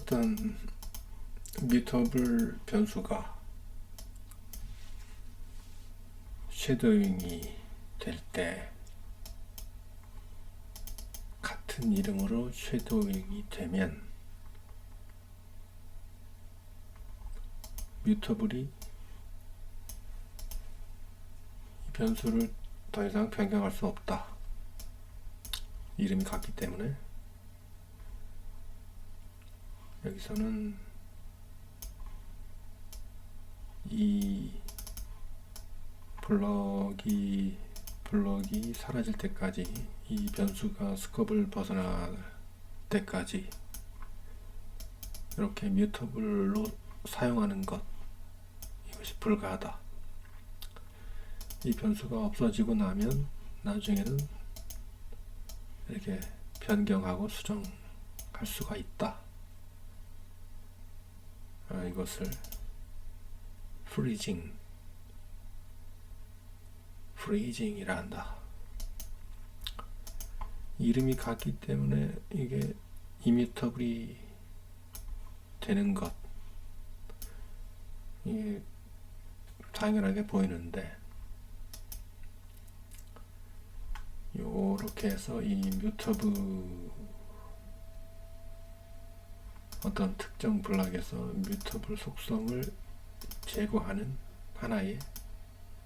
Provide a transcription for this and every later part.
어떤 뮤터블 변수가 쉐도잉이 될 때 같은 이름으로 쉐도잉이 되면 뮤터블이 이 변수를 더 이상 변경할 수 없다. 이름이 같기 때문에 여기서는 이 블럭이 블럭이 사라질 때까지 이 변수가 스컵을 벗어날 때까지 이렇게 뮤터블로 사용하는 것 이것이 불가하다. 이 변수가 없어지고 나면 나중에는 이렇게 변경하고 수정할 수가 있다. 아, 이것을 프리징 프리징이라 한다. 이름이 같기 때문에 이게 이미터블이 되는 것 이게 당연하게 보이는데 요렇게 해서 이 뮤터블 어떤 특정 블락에서 뮤터블 속성을 제거하는 하나의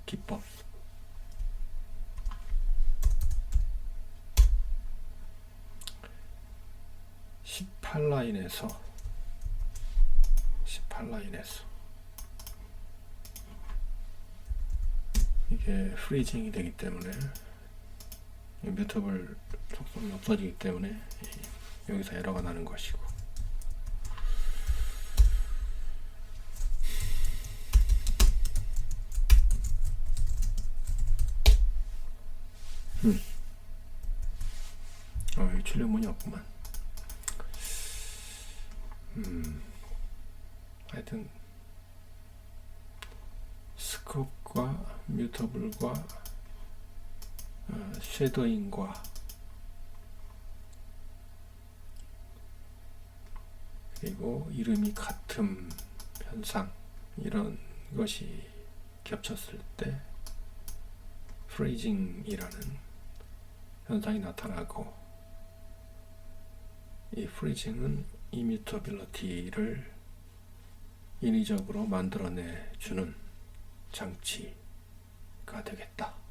기법. (18 라인에서) (18 라인에서) 이게 프리징이 되기 때문에 이 뮤터블 속성이 없어지기 때문에 이- 여기서 에러가 나는 것이고 음. 어, 여기 출력문이 없구만. 음. 하여튼 스컵과 뮤터블과 어, 쉐도잉과 그리고 이름이 같음 현상 이런 것이 겹쳤을 때 프리징이라는 현상이 나타나고 이 프리징은 이뮤터빌리티를 인위적으로 만들어내 주는 장치가 되겠다.